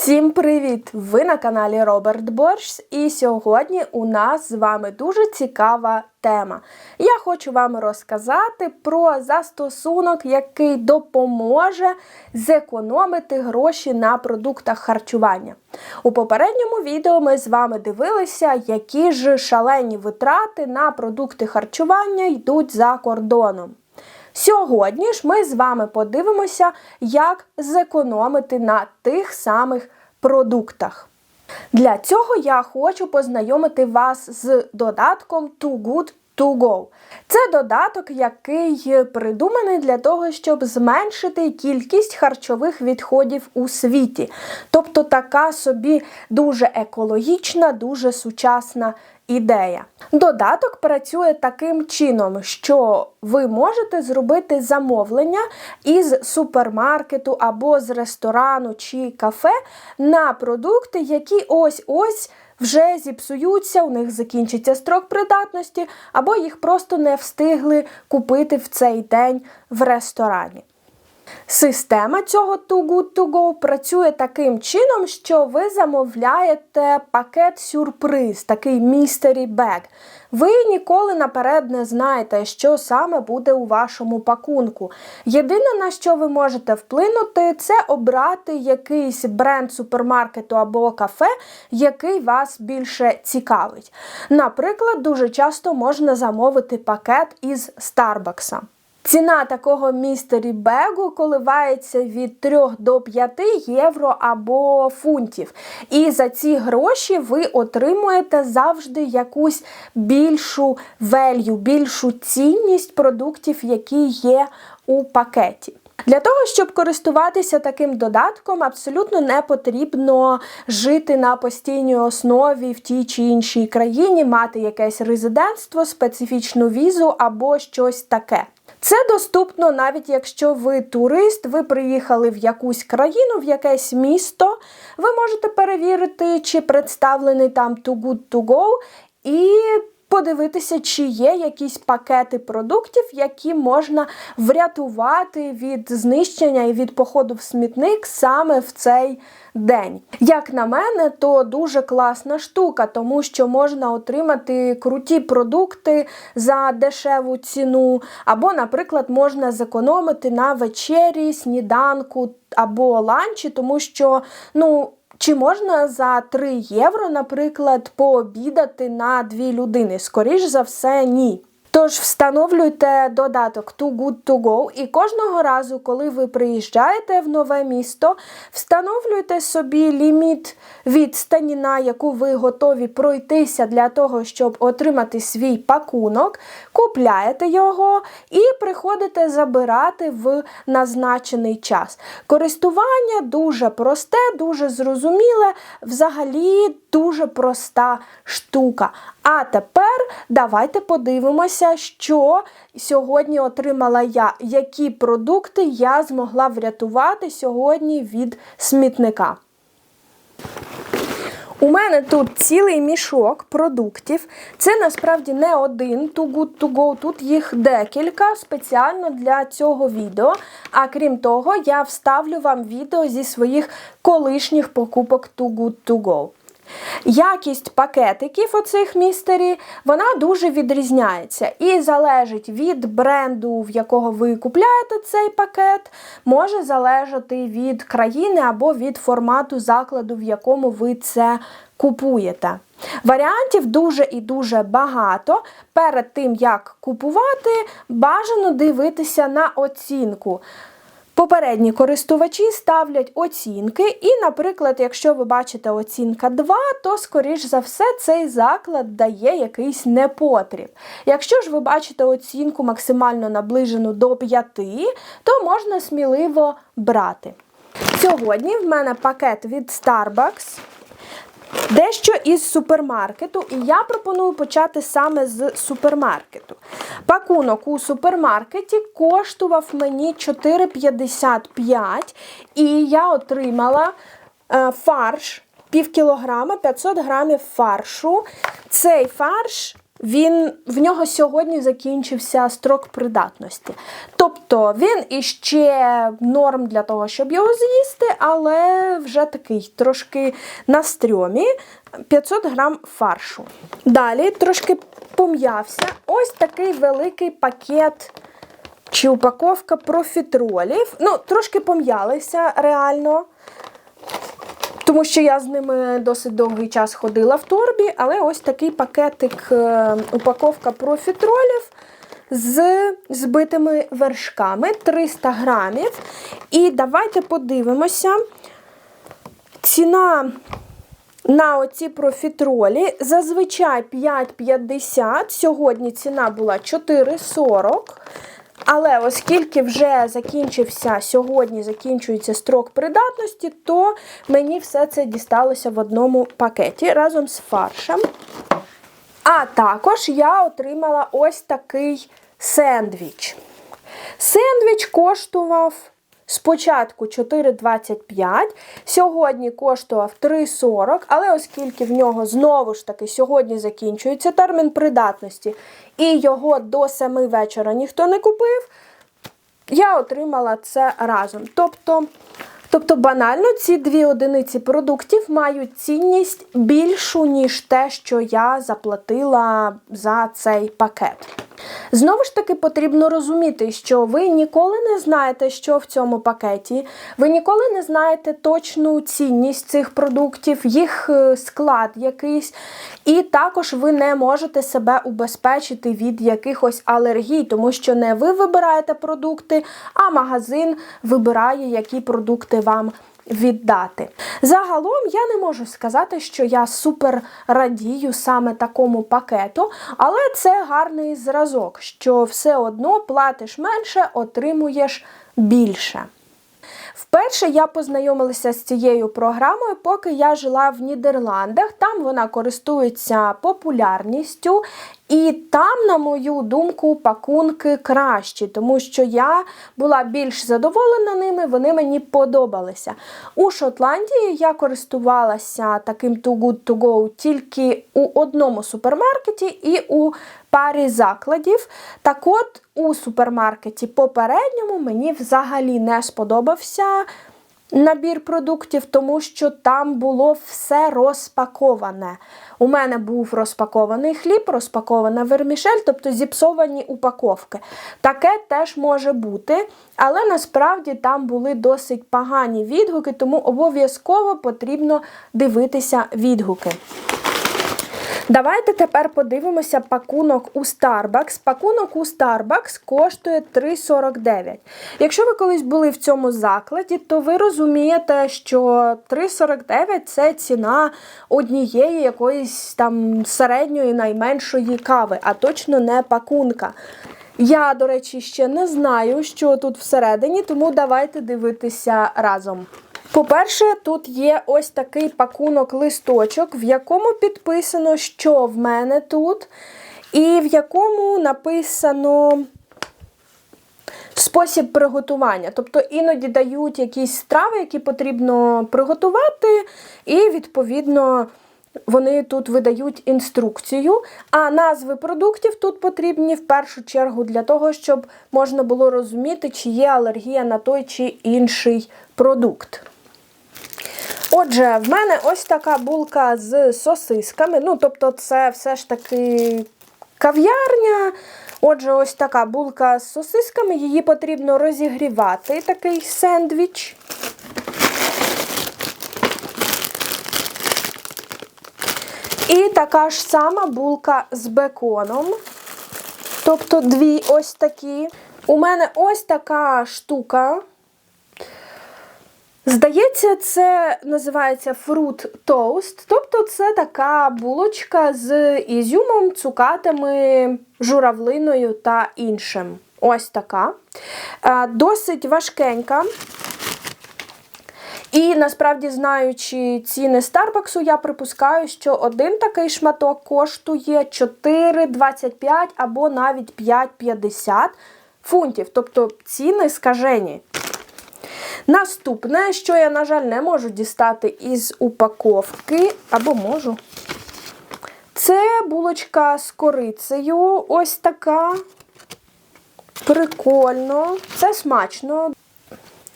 Всім привіт! Ви на каналі Роберт Борщ, і сьогодні у нас з вами дуже цікава тема. Я хочу вам розказати про застосунок, який допоможе зекономити гроші на продуктах харчування. У попередньому відео ми з вами дивилися, які ж шалені витрати на продукти харчування йдуть за кордоном. Сьогодні ж ми з вами подивимося, як зекономити на тих самих продуктах. Для цього я хочу познайомити вас з додатком Too Good To Go. Це додаток, який придуманий для того, щоб зменшити кількість харчових відходів у світі. Тобто така собі дуже екологічна, дуже сучасна ідея. Додаток працює таким чином, що ви можете зробити замовлення із супермаркету або з ресторану чи кафе на продукти, які ось-ось вже зіпсуються, у них закінчиться строк придатності, або їх просто не встигли купити в цей день в ресторані. Система цього Too Good To Go працює таким чином, що ви замовляєте пакет сюрприз, такий mystery bag. Ви ніколи наперед не знаєте, що саме буде у вашому пакунку. Єдине, на що ви можете вплинути, це обрати якийсь бренд супермаркету або кафе, який вас більше цікавить. Наприклад, дуже часто можна замовити пакет із Старбакса. Ціна такого містері бегу коливається від 3 до 5 євро або фунтів. І за ці гроші ви отримуєте завжди якусь більшу велью, більшу цінність продуктів, які є у пакеті. Для того, щоб користуватися таким додатком, абсолютно не потрібно жити на постійній основі в тій чи іншій країні, мати якесь резидентство, специфічну візу або щось таке. Це доступно навіть якщо ви турист, ви приїхали в якусь країну, в якесь місто, ви можете перевірити, чи представлений там Too Good To Go, і подивитися, чи є якісь пакети продуктів, які можна врятувати від знищення і від походу в смітник саме в цей день. Як на мене, то дуже класна штука, тому що можна отримати круті продукти за дешеву ціну, або, наприклад, можна зекономити на вечері, сніданку або ланчі, тому що, ну, чи можна за 3 євро, наприклад, пообідати на дві людини? Скоріш за все, ні. Тож встановлюйте додаток Too Good To Go і кожного разу, коли ви приїжджаєте в нове місто, встановлюйте собі ліміт відстані, на яку ви готові пройтися для того, щоб отримати свій пакунок, купляєте його і приходите забирати в назначений час. Користування дуже просте, дуже зрозуміле, взагалі дуже проста штука. А тепер давайте подивимося, що сьогодні отримала я, які продукти я змогла врятувати сьогодні від смітника. У мене тут цілий мішок продуктів. Це насправді не один Too Good To Go, тут їх декілька спеціально для цього відео. А крім того, я вставлю вам відео зі своїх колишніх покупок Too Good To Go. Якість пакетиків оцих містері, вона дуже відрізняється і залежить від бренду, в якого ви купляєте цей пакет, може залежати від країни або від формату закладу, в якому ви це купуєте. Варіантів дуже і дуже багато. Перед тим, як купувати, бажано дивитися на оцінку. Попередні користувачі ставлять оцінки, і, наприклад, якщо ви бачите оцінка 2, то, скоріш за все, цей заклад дає якийсь непотріб. Якщо ж ви бачите оцінку максимально наближену до 5, то можна сміливо брати. Сьогодні в мене пакет від Starbucks. Дещо із супермаркету, і я пропоную почати саме з супермаркету. Пакунок у супермаркеті коштував мені 4,55, і я отримала е, фарш пів кілограма, 500 грамів фаршу. Цей фарш він, в нього сьогодні закінчився строк придатності. Тобто він іще норм для того, щоб його з'їсти, але вже такий трошки на стрьомі 500 грам фаршу. Далі трошки пом'явся. Ось такий великий пакет чи упаковка профітролів. Ну, трошки пом'ялися реально. Тому що я з ними досить довгий час ходила в торбі, але ось такий пакетик, е, упаковка профітролів з збитими вершками 300 грамів. І давайте подивимося. Ціна на оці профітролі зазвичай 5,50. Сьогодні ціна була 4,40. Але оскільки вже закінчився сьогодні, закінчується строк придатності, то мені все це дісталося в одному пакеті разом з фаршем. А також я отримала ось такий сендвіч. Сендвіч коштував спочатку 4,25, сьогодні коштував 3,40, але оскільки в нього знову ж таки сьогодні закінчується термін придатності, і його до 7 вечора ніхто не купив, я отримала це разом. Тобто, тобто банально, ці дві одиниці продуктів мають цінність більшу, ніж те, що я заплатила за цей пакет. Знову ж таки, потрібно розуміти, що ви ніколи не знаєте, що в цьому пакеті, ви ніколи не знаєте точну цінність цих продуктів, їх е, склад якийсь, і також ви не можете себе убезпечити від якихось алергій, тому що не ви вибираєте продукти, а магазин вибирає, які продукти вам віддати. Загалом я не можу сказати, що я супер радію саме такому пакету, але це гарний зразок, що все одно платиш менше, отримуєш більше. Вперше я познайомилася з цією програмою, поки я жила в Нідерландах. Там вона користується популярністю, і там, на мою думку, пакунки кращі, тому що я була більш задоволена ними, вони мені подобалися. У Шотландії я користувалася таким Too Good To Go тільки у одному супермаркеті і у парі закладів. Так от у супермаркеті попередньому мені взагалі не сподобався набір продуктів, тому що там було все розпаковане. У мене був розпакований хліб, розпакована вермішель, тобто зіпсовані упаковки. Таке теж може бути, але насправді там були досить погані відгуки, тому обов'язково потрібно дивитися відгуки. Давайте тепер подивимося пакунок у Starbucks. Пакунок у Starbucks коштує 3,49. Якщо ви колись були в цьому закладі, то ви розумієте, що 3,49 це ціна однієї якоїсь там середньої найменшої кави, а точно не пакунка. Я, до речі, ще не знаю, що тут всередині, тому давайте дивитися разом. По-перше, тут є ось такий пакунок-листочок, в якому підписано, що в мене тут, і в якому написано спосіб приготування. Тобто іноді дають якісь страви, які потрібно приготувати, і, відповідно, вони тут видають інструкцію, а назви продуктів тут потрібні в першу чергу для того, щоб можна було розуміти, чи є алергія на той чи інший продукт. Отже, в мене ось така булка з сосисками. Ну, тобто, це все ж таки кав'ярня. Отже, ось така булка з сосисками. Її потрібно розігрівати, такий сендвіч. І така ж сама булка з беконом. Тобто дві ось такі. У мене ось така штука. Здається, це називається фрут тост, тобто це така булочка з ізюмом, цукатами, журавлиною та іншим. Ось така. Е, досить важкенька. І насправді, знаючи ціни Старбаксу, я припускаю, що один такий шматок коштує 4,25 або навіть 5,50 фунтів. Тобто ціни скажені. Наступне, що я, на жаль, не можу дістати із упаковки, або можу. Це булочка з корицею. Ось така. Прикольно. Це смачно.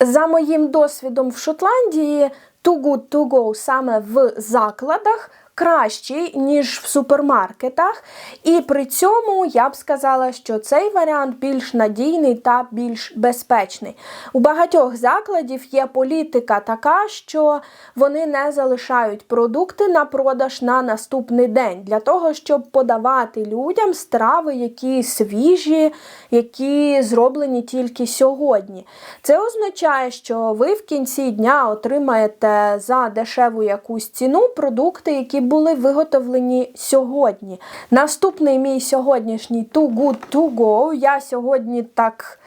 За моїм досвідом в Шотландії, Too Good To Go саме в закладах кращий, ніж в супермаркетах. І при цьому я б сказала, що цей варіант більш надійний та більш безпечний. У багатьох закладів є політика така, що вони не залишають продукти на продаж на наступний день для того, щоб подавати людям страви, які свіжі, які зроблені тільки сьогодні. Це означає, що ви в кінці дня отримаєте за дешеву якусь ціну продукти, які були виготовлені сьогодні. Наступний мій сьогоднішній Too Good To Go. Я сьогодні так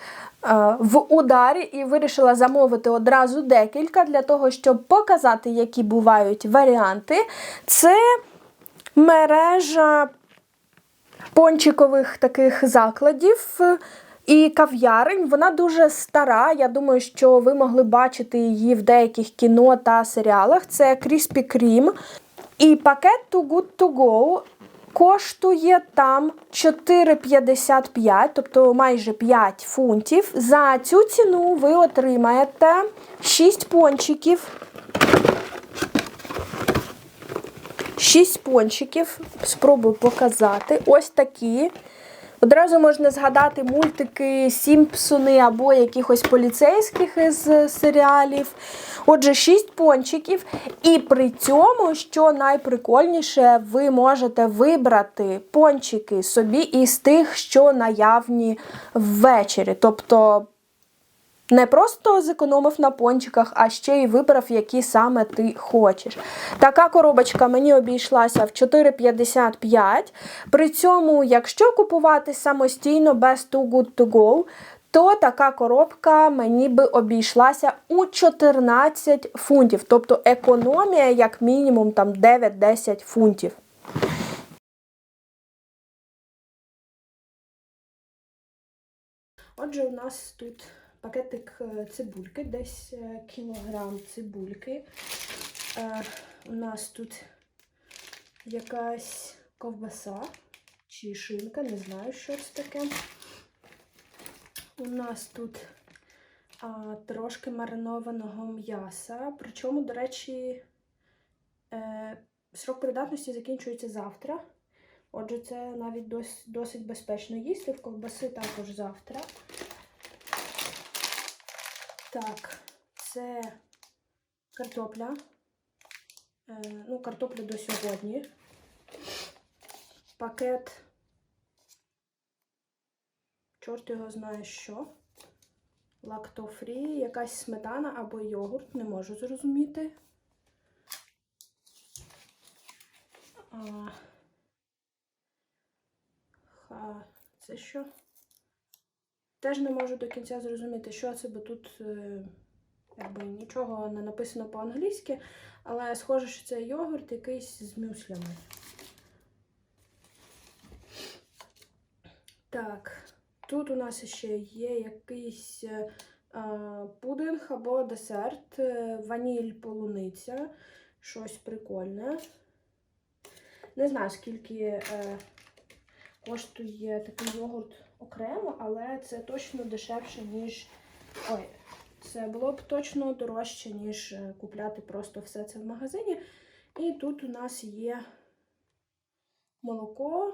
е, в ударі і вирішила замовити одразу декілька для того, щоб показати, які бувають варіанти. Це мережа пончикових таких закладів. І кав'ярень, вона дуже стара. Я думаю, що ви могли бачити її в деяких кіно та серіалах. Це Krispy Kreme. І пакет Too Good To Go коштує там 4,55, тобто майже 5 фунтів. За цю ціну ви отримаєте 6 пончиків. 6 пончиків. Спробую показати. Ось такі. Одразу можна згадати мультики Сімпсони або якихось поліцейських із серіалів. Отже, шість пончиків. І при цьому, що найприкольніше, ви можете вибрати пончики собі із тих, що наявні ввечері. Тобто не просто зекономив на пончиках, а ще й вибрав, які саме ти хочеш. Така коробочка мені обійшлася в 4,55. При цьому, якщо купувати самостійно без Too Good To Go, то така коробка мені би обійшлася у 14 фунтів. Тобто економія, як мінімум, там 9-10 фунтів. Отже, у нас тут пакетик е, цибульки, десь е, кілограм цибульки. Е, У нас тут якась ковбаса чи шинка, не знаю, що це таке. У нас тут а, трошки маринованого м'яса. Причому, до речі, е, срок придатності закінчується завтра. Отже, це навіть дос, досить безпечно їсти. В ковбаси також завтра. Так, це картопля. Е, ну, картопля до сьогодні. Пакет. Чорт його знає що. Лактофрі, якась сметана або йогурт, не можу зрозуміти. А, ха, це що? Теж не можу до кінця зрозуміти, що це, бо тут е, якби, нічого не написано по-англійськи, але схоже, що це йогурт якийсь з мюслями. Так, тут у нас ще є якийсь е, пудинг або десерт, е, ваніль полуниця, щось прикольне. Не знаю, скільки е, коштує такий йогурт окремо, але це точно дешевше, ніж. Ой, це було б точно дорожче, ніж е, купляти просто все це в магазині. І тут у нас є молоко.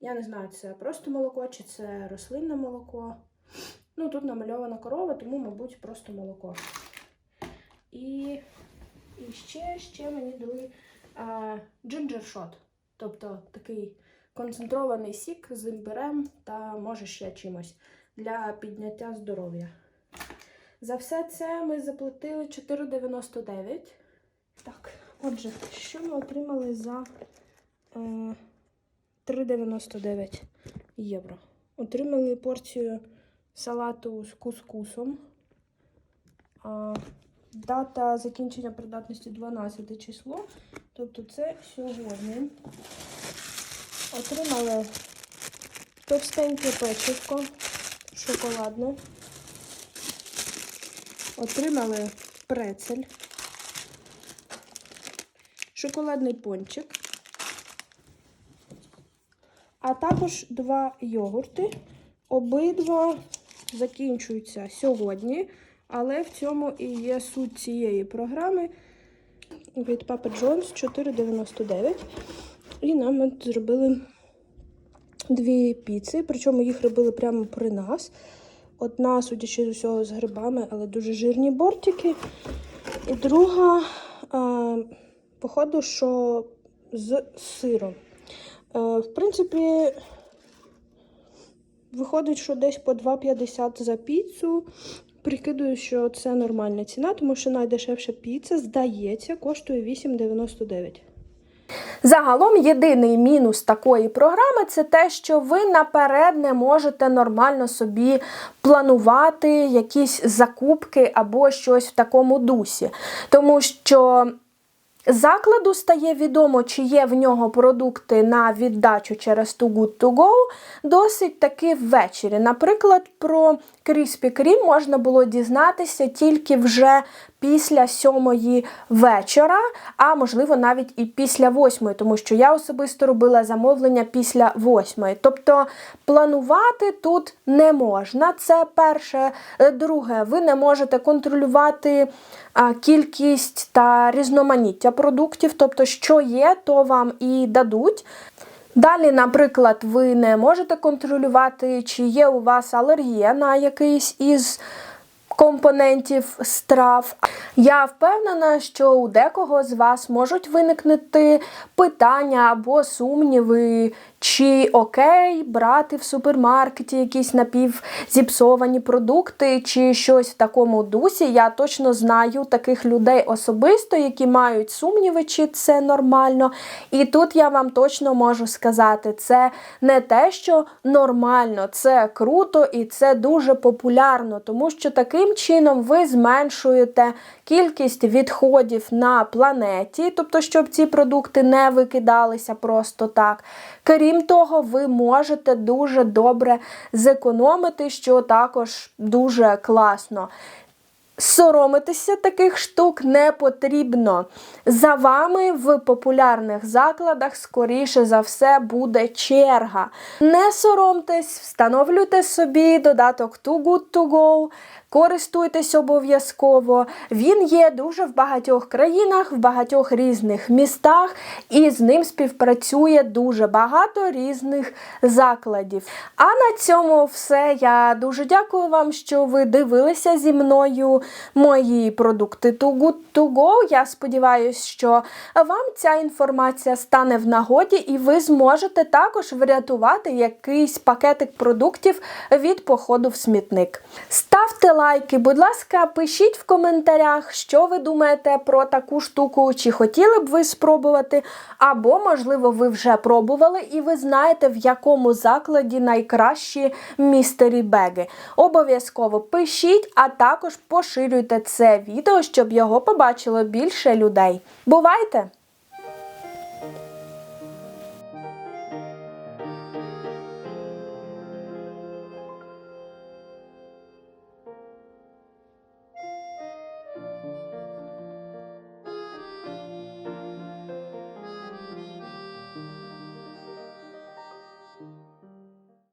Я не знаю, це просто молоко чи це рослинне молоко. Ну, тут намальована корова, тому, мабуть, просто молоко. І, і ще, ще мені дали джинджер шот. Тобто такий концентрований сік з імбирем та може ще чимось для підняття здоров'я. За все це ми заплатили 4,99. Так, отже, що ми отримали за е, 3,99 євро? Отримали порцію салату з кускусом. А, дата закінчення придатності 12 число. Тобто це сьогодні. Отримали товстеньке печивко шоколадне. Отримали прецель, шоколадний пончик, а також два йогурти. Обидва закінчуються сьогодні, але в цьому і є суть цієї програми від Papa John's 4,99. І нам зробили дві піци, причому їх робили прямо при нас. Одна, судячи з усього, з грибами, але дуже жирні бортики. І друга, е, походу, що з сиром. Е, в принципі, виходить, що десь по 2,50 за піцу. Прикидую, що це нормальна ціна, тому що найдешевша піца, здається, коштує 8,99. Загалом єдиний мінус такої програми це те, що ви наперед не можете нормально собі планувати якісь закупки або щось в такому дусі. Тому що закладу стає відомо, чи є в нього продукти на віддачу через Too Good To Go досить таки ввечері. Наприклад, про Krispy Kreme можна було дізнатися тільки вже після сьомої вечора, а можливо навіть і після восьмої, тому що я особисто робила замовлення після восьмої. Тобто планувати тут не можна. Це перше. Е, Друге, ви не можете контролювати кількість та різноманіття продуктів, тобто, що є, то вам і дадуть. Далі, наприклад, ви не можете контролювати, чи є у вас алергія на якийсь із компонентів страв. Я впевнена, що у декого з вас можуть виникнути питання або сумніви, чи окей брати в супермаркеті якісь напівзіпсовані продукти, чи щось в такому дусі. Я точно знаю таких людей особисто, які мають сумніви, чи це нормально. І тут я вам точно можу сказати, це не те, що нормально, це круто і це дуже популярно, тому що таким чином ви зменшуєте кількість відходів на планеті, тобто, щоб ці продукти не викидалися просто так. Крім того, ви можете дуже добре зекономити, що також дуже класно. Соромитися таких штук не потрібно. За вами в популярних закладах, скоріше за все, буде черга. Не соромтесь, встановлюйте собі додаток Too Good To Go, користуйтесь обов'язково. Він є дуже в багатьох країнах, в багатьох різних містах, і з ним співпрацює дуже багато різних закладів. А на цьому все. Я дуже дякую вам, що ви дивилися зі мною мої продукти Too Good To Go. Я сподіваюся, що вам ця інформація стане в нагоді, і ви зможете також врятувати якийсь пакетик продуктів від походу в смітник. Ставте лайки, будь ласка, пишіть в коментарях, що ви думаєте про таку штуку, чи хотіли б ви спробувати, або, можливо, ви вже пробували і ви знаєте, в якому закладі найкращі містері беги. Обов'язково пишіть, а також поширюйте це відео, щоб його побачило більше людей. Бувайте!